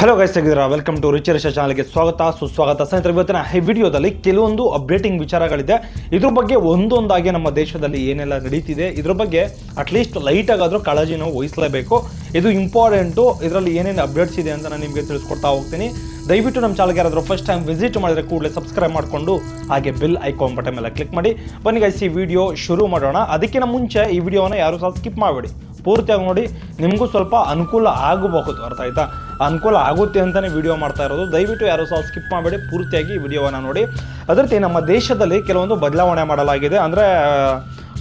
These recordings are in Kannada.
ಹಲೋ ಗೈಸ್ ತೆಗೆದಿರ ವೆಲ್ಕಮ್ ಟು ರಿಚರಿಶ ಚಾನಲ್ಗೆ ಸ್ವಾಗತ, ಸುಸ್ವಾಗತ. ಸ್ನೇಹಿತರೆ, ಇವತ್ತಿನ ಈ ವಿಡಿಯೋದಲ್ಲಿ ಕೆಲವೊಂದು ಅಪ್ಡೇಟಿಂಗ್ ವಿಚಾರಗಳಿದೆ. ಇದ್ರ ಬಗ್ಗೆ ಒಂದೊಂದಾಗಿ ನಮ್ಮ ದೇಶದಲ್ಲಿ ಏನೆಲ್ಲ ನಡೀತಿದೆ, ಇದ್ರ ಬಗ್ಗೆ ಅಟ್ಲೀಸ್ಟ್ ಲೈಟ್ ಆಗಾದರೂ ಕಾಳಜಿ ನಾವು ವಹಿಸಲೇಬೇಕು. ಇದು ಇಂಪಾರ್ಟೆಂಟು ಇದರಲ್ಲಿ ಏನೇನು ಅಪ್ಡೇಟ್ಸ್ ಇದೆ ಅಂತ ನಾನು ನಿಮಗೆ ತಿಳಿಸ್ಕೊಡ್ತಾ ಹೋಗ್ತೀನಿ. ದಯವಿಟ್ಟು ನಮ್ಮ ಚಾನಲ್ಗೆ ಯಾರಾದರೂ ಫಸ್ಟ್ ಟೈಮ್ ವಿಸಿಟ್ ಮಾಡಿದರೆ ಕೂಡಲೇ ಸಬ್ಸ್ಕ್ರೈಬ್ ಮಾಡಿಕೊಂಡು ಹಾಗೆ ಬಿಲ್ ಐಕಾನ್ ಬಟನ್ ಮೇಲೆ ಕ್ಲಿಕ್ ಮಾಡಿ. ಬನ್ನಿ ಗೈಸ್ ಈ ವಿಡಿಯೋ ಶುರು ಮಾಡೋಣ. ಅದಕ್ಕಿಂತ ಮುಂಚೆ ಈ ವಿಡಿಯೋನ ಯಾರು ಸಹ ಸ್ಕಿಪ್ ಮಾಡಬೇಡಿ. ಪೂರ್ತಿಯಾಗಿ ನೋಡಿ, ನಿಮಗೂ ಸ್ವಲ್ಪ ಅನುಕೂಲ ಆಗಬಹುದು, ಅರ್ಥ ಆಯ್ತಾ? ಅನುಕೂಲ ಆಗುತ್ತೆ ಅಂತಲೇ ವಿಡಿಯೋ ಮಾಡ್ತಾ ಇರೋದು. ದಯವಿಟ್ಟು ಯಾರು ಸಹ ಸ್ಕಿಪ್ ಮಾಡಬೇಡಿ. ಪೂರ್ತಿಯಾಗಿ ವಿಡಿಯೋವನ್ನು ನೋಡಿ. ಅದರಂತೆ ನಮ್ಮ ದೇಶದಲ್ಲಿ ಕೆಲವೊಂದು ಬದಲಾವಣೆ ಮಾಡಲಾಗಿದೆ. ಅಂದರೆ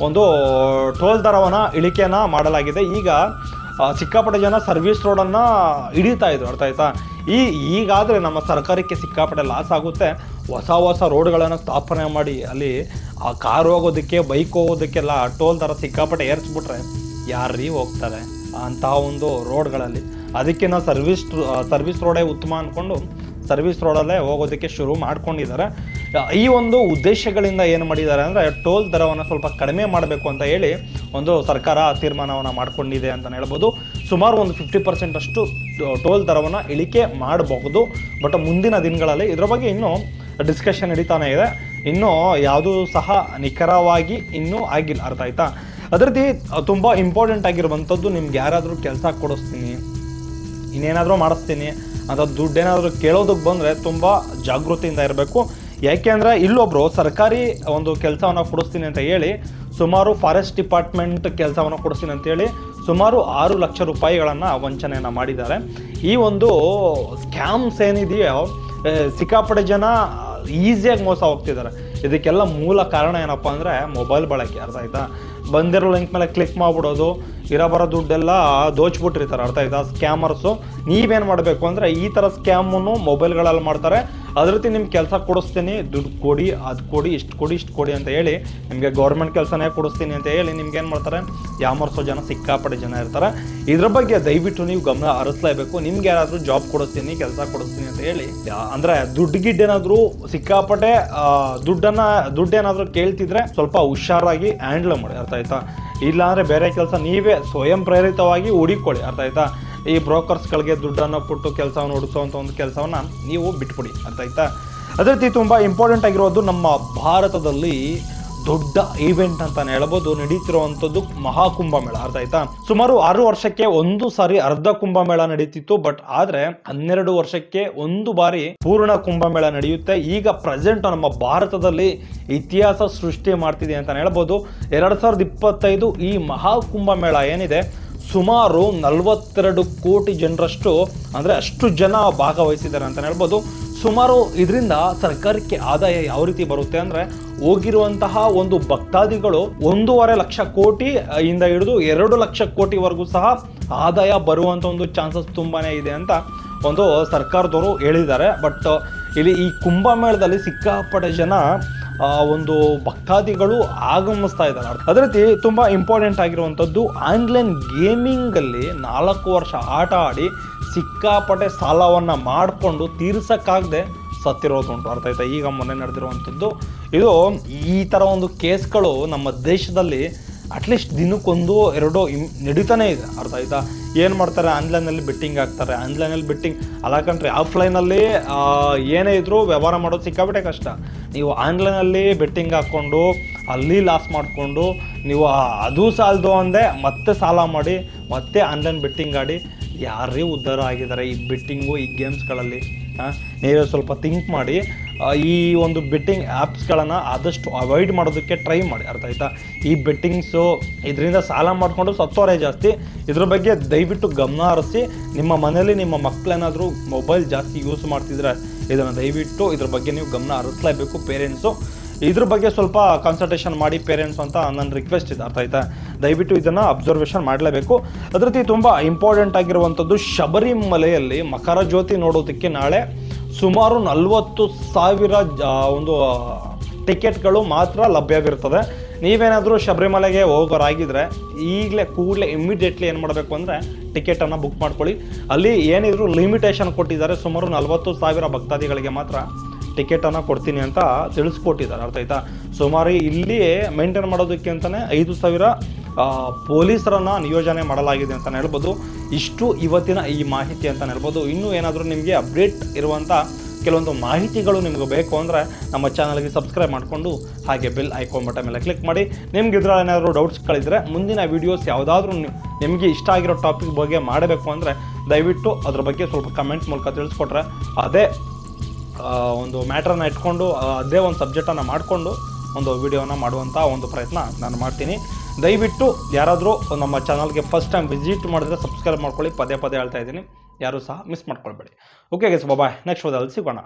ಒಂದು ಟೋಲ್ ದರವನ್ನು, ಇಳಿಕೆಯನ್ನು ಮಾಡಲಾಗಿದೆ. ಈಗ ಸಿಕ್ಕಾಪಟ್ಟೆ ಜನ ಸರ್ವಿಸ್ ರೋಡನ್ನು ಹಿಡಿತಾ ಇದ್ರು. ಅರ್ಥ ಆಯ್ತಾ? ಈ, ಈಗಾದರೆ ನಮ್ಮ ಸರ್ಕಾರಕ್ಕೆ ಸಿಕ್ಕಾಪಟ್ಟೆ ಲಾಸ್ ಆಗುತ್ತೆ. ಹೊಸ ಹೊಸ ರೋಡ್ಗಳನ್ನು ಸ್ಥಾಪನೆ ಮಾಡಿ. ಅಲ್ಲಿ, ಆ ಕಾರ್ ಹೋಗೋದಕ್ಕೆ ಬೈಕ್ ಹೋಗೋದಕ್ಕೆಲ್ಲ ಟೋಲ್ ದರ ಸಿಕ್ಕಾಪಟ್ಟೆ ಏರಿಸ್ಬಿಟ್ರೆ ಯಾರೀ ಹೋಗ್ತಾರೆ ಅಂತಹ ಒಂದು ರೋಡ್ಗಳಲ್ಲಿ. ಅದಕ್ಕೆ ನಾವು ಸರ್ವಿಸ್ ಸರ್ವಿಸ್ ರೋಡೇ ಉತ್ತಮ ಅಂದ್ಕೊಂಡು ಸರ್ವಿಸ್ ರೋಡಲ್ಲೇ ಹೋಗೋದಕ್ಕೆ ಶುರು ಮಾಡ್ಕೊಂಡಿದ್ದಾರೆ. ಈ ಒಂದು ಉದ್ದೇಶಗಳಿಂದ ಏನು ಮಾಡಿದ್ದಾರೆ ಅಂದರೆ ಟೋಲ್ ದರವನ್ನು ಸ್ವಲ್ಪ ಕಡಿಮೆ ಮಾಡಬೇಕು ಅಂತ ಹೇಳಿ ಒಂದು ಸರ್ಕಾರ ತೀರ್ಮಾನವನ್ನು ಮಾಡ್ಕೊಂಡಿದೆ ಅಂತ ಹೇಳ್ಬೋದು. ಸುಮಾರು ಒಂದು ಫಿಫ್ಟಿ ಪರ್ಸೆಂಟ್ ಅಷ್ಟು ಟೋಲ್ ದರವನ್ನು ಇಳಿಕೆ ಮಾಡಬಹುದು. ಬಟ್ ಮುಂದಿನ ದಿನಗಳಲ್ಲಿ ಇದರ ಬಗ್ಗೆ ಇನ್ನೂ ಡಿಸ್ಕಷನ್ ನಡೀತಾನೆ ಇದೆ. ಇನ್ನೂ ಯಾವುದೂ ಸಹ ನಿಖರವಾಗಿ ಇನ್ನೂ ಆಗಿಲ್ಲ. ಅರ್ಥ ಆಯ್ತಾ? ಅದೇ ರೀತಿ ತುಂಬ ಇಂಪಾರ್ಟೆಂಟ್ ಆಗಿರುವಂಥದ್ದು ನಿಮ್ಗೆ ಯಾರಾದರೂ ಕೆಲಸ ಕೊಡಿಸ್ತೀನಿ, ಇನ್ನೇನಾದರೂ ಮಾಡಿಸ್ತೀನಿ ಅಂತ ದುಡ್ಡೇನಾದರೂ ಕೇಳೋದಕ್ಕೆ ಬಂದರೆ ತುಂಬ ಜಾಗೃತಿಯಿಂದ ಇರಬೇಕು. ಯಾಕೆಂದರೆ ಇಲ್ಲೊಬ್ಬರು ಸರ್ಕಾರಿ ಒಂದು ಕೆಲಸವನ್ನು ಕೊಡಿಸ್ತೀನಿ ಅಂತ ಹೇಳಿ, ಸುಮಾರು ಫಾರೆಸ್ಟ್ ಡಿಪಾರ್ಟ್ಮೆಂಟ್ ಕೆಲಸವನ್ನು ಕೊಡಿಸ್ತೀನಿ ಅಂತೇಳಿ ಸುಮಾರು ಆರು ಲಕ್ಷ ರೂಪಾಯಿಗಳನ್ನು ವಂಚನೆಯನ್ನು ಮಾಡಿದ್ದಾರೆ. ಈ ಒಂದು ಸ್ಕ್ಯಾಮ್ಸ್ ಏನಿದೆಯೋ ಸಿಕ್ಕಾಪಟ್ಟೆ ಜನ ಈಸಿಯಾಗಿ ಮೋಸ ಹೋಗ್ತಿದ್ದಾರೆ. ಇದಕ್ಕೆಲ್ಲ ಮೂಲ ಕಾರಣ ಏನಪ್ಪ ಅಂದರೆ ಮೊಬೈಲ್ ಬಳಕೆ, ಅರ್ಥ ಆಯ್ತಾ? ಬಂದಿರೋ ಲಿಂಕ್ ಮೇಲೆ ಕ್ಲಿಕ್ ಮಾಡಿಬಿಡೋದು ಇರೋ ಬರೋ ದುಡ್ಡೆಲ್ಲ ದೋಚ್ಬಿಟ್ಟಿರ್ತಾರೆ. ಅರ್ಥ ಆಯ್ತಾ? ಸ್ಕ್ಯಾಮರ್ಸು ನೀವೇನು ಮಾಡಬೇಕು ಅಂದರೆ ಈ ಥರ ಸ್ಕ್ಯಾಮನ್ನು ಮೊಬೈಲ್ಗಳಲ್ಲಿ ಮಾಡ್ತಾರೆ. ಅದೇ ರೀತಿ ನಿಮ್ಗೆ ಕೆಲಸ ಕೊಡಿಸ್ತೀನಿ, ದುಡ್ಡು ಕೊಡಿ, ಅದು ಕೊಡಿ, ಇಷ್ಟು ಕೊಡಿ ಇಷ್ಟು ಕೊಡಿ ಅಂತ ಹೇಳಿ ನಿಮಗೆ ಗೌರ್ಮೆಂಟ್ ಕೆಲಸನೇ ಕೊಡಿಸ್ತೀನಿ ಅಂತ ಹೇಳಿ ನಿಮ್ಗೆ ಏನು ಮಾಡ್ತಾರೆ? ಯಾಮರ್ಸೋ ಜನ, ಸಿಕ್ಕಾಪಟ್ಟೆ ಜನ ಇರ್ತಾರೆ. ಇದ್ರ ಬಗ್ಗೆ ದಯವಿಟ್ಟು ನೀವು ಗಮನ ಹರಿಸ್ಲೇಬೇಕು. ನಿಮ್ಗೆ ಯಾರಾದರೂ ಜಾಬ್ ಕೊಡಿಸ್ತೀನಿ, ಕೆಲಸ ಕೊಡಿಸ್ತೀನಿ ಅಂತ ಹೇಳಿ. ಅಂದರೆ ಅಂದ್ರೆ ದುಡ್ಡು ಗಿಡ್ಡೇನಾದರೂ ಸಿಕ್ಕಾಪಟ್ಟೆ ದುಡ್ಡನ್ನು, ದುಡ್ಡು ದುಡ್ಡೇನಾದರೂ ಕೇಳ್ತಿದ್ರೆ ಸ್ವಲ್ಪ ಹುಷಾರಾಗಿ ಹ್ಯಾಂಡ್ಲ್ ಮಾಡಿ, ಅರ್ಥ ಆಯ್ತಾ? ಇಲ್ಲಾಂದರೆ ಬೇರೆ ಕೆಲಸ ನೀವೇ ಸ್ವಯಂ ಪ್ರೇರಿತವಾಗಿ ಹುಡುಕೊಳ್ಳಿ ಅರ್ಥ ಆಯ್ತಾ? ಈ ಬ್ರೋಕರ್ಸ್ಗಳಿಗೆ ದುಡ್ಡನ್ನು ಕೊಟ್ಟು ಕೆಲಸವನ್ನು ಹುಡುಕುವಂಥ ಒಂದು ಕೆಲಸವನ್ನು ನೀವು ಬಿಟ್ಬಿಡಿ ಅಂತ ಆಯ್ತಾ ಅದೇ ರೀತಿ ತುಂಬ ಇಂಪಾರ್ಟೆಂಟ್ ಆಗಿರೋದು ನಮ್ಮ ಭಾರತದಲ್ಲಿ ದೊಡ್ಡ ಈವೆಂಟ್ ಅಂತಾನೆ ಹೇಳ್ಬೋದು, ನಡೀತಿರುವಂಥದ್ದು ಮಹಾಕುಂಭಮೇಳ ಅರ್ಥ ಆಯ್ತಾ ಸುಮಾರು ಆರು ವರ್ಷಕ್ಕೆ ಒಂದು ಸಾರಿ ಅರ್ಧ ಕುಂಭಮೇಳ ನಡೀತಿತ್ತು ಬಟ್ ಆದ್ರೆ ಹನ್ನೆರಡು ವರ್ಷಕ್ಕೆ ಒಂದು ಬಾರಿ ಪೂರ್ಣ ಕುಂಭಮೇಳ ನಡೆಯುತ್ತೆ. ಈಗ ಪ್ರೆಸೆಂಟ್ ನಮ್ಮ ಭಾರತದಲ್ಲಿ ಇತಿಹಾಸ ಸೃಷ್ಟಿ ಮಾಡ್ತಿದೆ ಅಂತಾನೆ ಹೇಳ್ಬೋದು. ಎರಡ್ ಸಾವಿರದ ಇಪ್ಪತ್ತೈದು ಈ ಮಹಾಕುಂಭಮೇಳ ಏನಿದೆ ಸುಮಾರು ನಲವತ್ತೆರಡು ಕೋಟಿ ಜನರಷ್ಟು, ಅಂದರೆ ಅಷ್ಟು ಜನ ಭಾಗವಹಿಸಿದ್ದಾರೆ ಅಂತ ಹೇಳ್ಬೋದು. ಸುಮಾರು ಇದರಿಂದ ಸರ್ಕಾರಕ್ಕೆ ಆದಾಯ ಯಾವ ರೀತಿ ಬರುತ್ತೆ ಅಂದರೆ, ಹೋಗಿರುವಂತಹ ಒಂದು ಭಕ್ತಾದಿಗಳು ಒಂದೂವರೆ ಲಕ್ಷ ಕೋಟಿ ಇಂದ ಹಿಡಿದು ಎರಡು ಲಕ್ಷ ಕೋಟಿವರೆಗೂ ಸಹ ಆದಾಯ ಬರುವಂಥ ಒಂದು ಚಾನ್ಸಸ್ ತುಂಬಾ ಇದೆ ಅಂತ ಒಂದು ಸರ್ಕಾರದವರು ಹೇಳಿದ್ದಾರೆ. ಬಟ್, ಇಲ್ಲಿ ಈ ಕುಂಭಮೇಳದಲ್ಲಿ ಸಿಕ್ಕಾಪಟ್ಟೆ ಜನ ಒಂದು ಭಕ್ತಾದಿಗಳು ಆಗಮಿಸ್ತಾ ಇದ್ದಾರೆ. ಅದೇ ರೀತಿ ತುಂಬ ಇಂಪಾರ್ಟೆಂಟ್ ಆಗಿರುವಂಥದ್ದು ಆನ್ಲೈನ್ ಗೇಮಿಂಗಲ್ಲಿ ನಾಲ್ಕು ವರ್ಷ ಆಟ ಆಡಿ ಸಿಕ್ಕಾಪಟ್ಟೆ ಸಾಲವನ್ನು ಮಾಡಿಕೊಂಡು ತೀರ್ಸಕ್ಕಾಗದೆ ಸತ್ತಿರೋದುಂಟು ಅರ್ಥ ಆಯ್ತಾ? ಈಗ ಮೊನ್ನೆ ನಡೆದಿರುವಂಥದ್ದು. ಇದು ಈ ಥರ ಒಂದು ಕೇಸ್ಗಳು ನಮ್ಮ ದೇಶದಲ್ಲಿ ಅಟ್ಲೀಸ್ಟ್ ದಿನಕ್ಕೊಂದು ಎರಡು ಇಮ್, ನಡೀತಾನೆ ಇದೆ. ಅರ್ಥ ಆಯ್ತಾ? ಏನು ಮಾಡ್ತಾರೆ? ಆನ್ಲೈನಲ್ಲಿ ಬೆಟ್ಟಿಂಗ್ ಹಾಕ್ತಾರೆ. ಆನ್ಲೈನಲ್ಲಿ ಬೆಟ್ಟಿಂಗ್ ಅಲ್ಲ ಕಂಡ್ರೆ ಆಫ್ಲೈನಲ್ಲಿ ಏನೇ ಇದ್ದರೂ ವ್ಯವಹಾರ ಮಾಡೋದು ಸಿಕ್ಕಾಬಿಟ್ಟೆ ಕಷ್ಟ. ನೀವು ಆನ್ಲೈನಲ್ಲಿ ಬೆಟ್ಟಿಂಗ್ ಹಾಕ್ಕೊಂಡು, ಅಲ್ಲಿ ಲಾಸ್ ಮಾಡಿಕೊಂಡು, ನೀವು ಅದು ಸಾಲದು ಅಂದೆ ಮತ್ತೆ ಸಾಲ ಮಾಡಿ, ಮತ್ತೆ ಆನ್ಲೈನ್ ಬೆಟ್ಟಿಂಗ್ ಆಡಿ, ಯಾರೇ ಉದ್ಧಾರ ಆಗಿದ್ದಾರೆ ಈ ಬೆಟ್ಟಿಂಗು ಈ ಗೇಮ್ಸ್ಗಳಲ್ಲಿ ನೀವೇ ಸ್ವಲ್ಪ ಥಿಂಕ್ ಮಾಡಿ ಈ ಒಂದು ಬೆಟ್ಟಿಂಗ್ ಆ್ಯಪ್ಸ್ಗಳನ್ನು ಆದಷ್ಟು ಅವಾಯ್ಡ್ ಮಾಡೋದಕ್ಕೆ ಟ್ರೈ ಮಾಡಿ. ಅರ್ಥ ಆಯ್ತಾ? ಈ ಬೆಟ್ಟಿಂಗ್ಸು ಇದರಿಂದ ಸಾಲ ಮಾಡಿಕೊಂಡು ಸತ್ತೋರೆ ಜಾಸ್ತಿ. ಇದ್ರ ಬಗ್ಗೆ ದಯವಿಟ್ಟು ಗಮನ ಹರಿಸಿ. ನಿಮ್ಮ ಮನೆಯಲ್ಲಿ ನಿಮ್ಮ ಮಕ್ಕಳೇನಾದರೂ ಮೊಬೈಲ್ ಜಾಸ್ತಿ ಯೂಸ್ ಮಾಡ್ತಿದ್ರೆ ಇದನ್ನು ದಯವಿಟ್ಟು ಇದ್ರ ಬಗ್ಗೆ ನೀವು ಗಮನ ಹರಿಸ್ಲೇಬೇಕು ಪೇರೆಂಟ್ಸು ಇದ್ರ ಬಗ್ಗೆ ಸ್ವಲ್ಪ ಕನ್ಸಲ್ಟೇಷನ್ ಮಾಡಿ ಪೇರೆಂಟ್ಸ್ ಅಂತ ನನ್ನ ರಿಕ್ವೆಸ್ಟ್ ಇದೆ. ಅರ್ಥ ಆಯ್ತಾ? ದಯವಿಟ್ಟು ಇದನ್ನು ಅಬ್ಸರ್ವೇಷನ್ ಮಾಡಲೇಬೇಕು. ಅದ್ರ ರೀತಿ ತುಂಬ ಇಂಪಾರ್ಟೆಂಟ್ ಆಗಿರುವಂಥದ್ದು ಶಬರಿಮಲೆಯಲ್ಲಿ ಮಕರ ಜ್ಯೋತಿ ನೋಡೋದಕ್ಕೆ ನಾಳೆ ಸುಮಾರು ನಲವತ್ತು ಸಾವಿರ ಒಂದು ಟಿಕೆಟ್ಗಳು ಮಾತ್ರ ಲಭ್ಯವಿರ್ತದೆ ನೀವೇನಾದರೂ ಶಬರಿಮಲೆಗೆ ಹೋಗೋರಾಗಿದ್ದರೆ ಈಗಲೇ ಕೂಡಲೇ ಇಮ್ಮಿಡಿಯೇಟ್ಲಿ ಏನು ಮಾಡಬೇಕು ಅಂದರೆ ಟಿಕೆಟನ್ನು ಬುಕ್ ಮಾಡ್ಕೊಳ್ಳಿ. ಅಲ್ಲಿ ಏನಿದ್ರು ಲಿಮಿಟೇಷನ್ ಕೊಟ್ಟಿದ್ದಾರೆ, ಸುಮಾರು ನಲವತ್ತು ಸಾವಿರ ಭಕ್ತಾದಿಗಳಿಗೆ ಮಾತ್ರ ಟಿಕೆಟನ್ನು ಕೊಡ್ತೀನಿ ಅಂತ ತಿಳಿಸ್ಕೊಟ್ಟಿದ್ದಾರೆ. ಅರ್ಥ ಆಯ್ತಾ ಸುಮಾರು ಇಲ್ಲಿ ಮೇಂಟೈನ್ ಮಾಡೋದಕ್ಕೆ ಅಂತಲೇ ಐದು ಸಾವಿರ ಪೊಲೀಸರನ್ನು ನಿಯೋಜನೆ ಮಾಡಲಾಗಿದೆ ಅಂತ ಹೇಳ್ಬೋದು. ಇಷ್ಟು ಇವತ್ತಿನ ಈ ಮಾಹಿತಿ ಅಂತ ಹೇಳ್ಬೋದು. ಇನ್ನೂ ಏನಾದರೂ ನಿಮಗೆ ಅಪ್ಡೇಟ್ ಇರುವಂಥ ಕೆಲವೊಂದು ಮಾಹಿತಿಗಳು ನಿಮಗೆ ಬೇಕು ಅಂದರೆ ನಮ್ಮ ಚಾನಲ್ಗೆ ಸಬ್ಸ್ಕ್ರೈಬ್ ಮಾಡಿಕೊಂಡು ಹಾಗೆ ಬೆಲ್ ಐಕಾನ್ ಬಟನ್ ಮೇಲೆ ಕ್ಲಿಕ್ ಮಾಡಿ. ನಿಮ್ಗೆ ಇದ್ರಲ್ಲಿ ಏನಾದರೂ ಡೌಟ್ಸ್ ಕಳಿದ್ರೆ ಮುಂದಿನ ವೀಡಿಯೋಸ್ ಯಾವುದಾದ್ರೂ ನಿಮಗೆ ಇಷ್ಟ ಆಗಿರೋ ಟಾಪಿಕ್ ಬಗ್ಗೆ ಮಾಡಬೇಕು ಅಂದರೆ ದಯವಿಟ್ಟು ಅದ್ರ ಬಗ್ಗೆ ಸ್ವಲ್ಪ ಕಮೆಂಟ್ ಮೂಲಕ ತಿಳಿಸ್ಕೊಟ್ರೆ ಅದೇ ಒಂದು ಮ್ಯಾಟ್ರನ್ನ ಇಟ್ಕೊಂಡು, ಅದೇ ಒಂದು ಸಬ್ಜೆಕ್ಟನ್ನು ಮಾಡಿಕೊಂಡು ಒಂದು ವಿಡಿಯೋನ ಮಾಡುವಂಥ ಒಂದು ಪ್ರಯತ್ನ ನಾನು ಮಾಡ್ತೀನಿ. ದಯವಿಟ್ಟು ಯಾರಾದರೂ ನಮ್ಮ ಚಾನಲ್ಗೆ ಫಸ್ಟ್ ಟೈಮ್ ವಿಸಿಟ್ ಮಾಡಿದ್ರೆ ಸಬ್ಸ್ಕ್ರೈಬ್ ಮಾಡ್ಕೊಳ್ಳಿ. ಪದೇ ಪದೇ ಹೇಳ್ತಾ ಇದ್ದೀನಿ. ಯಾರೂ ಸಹ ಮಿಸ್ ಮಾಡ್ಕೊಳ್ಬೇಡಿ. ಓಕೆ ಗೆಸ್ ಬಾಯ್ ನೆಕ್ಸ್ಟ್ ಹೋದಲ್ಲಿ ಸಿಗೋಣ.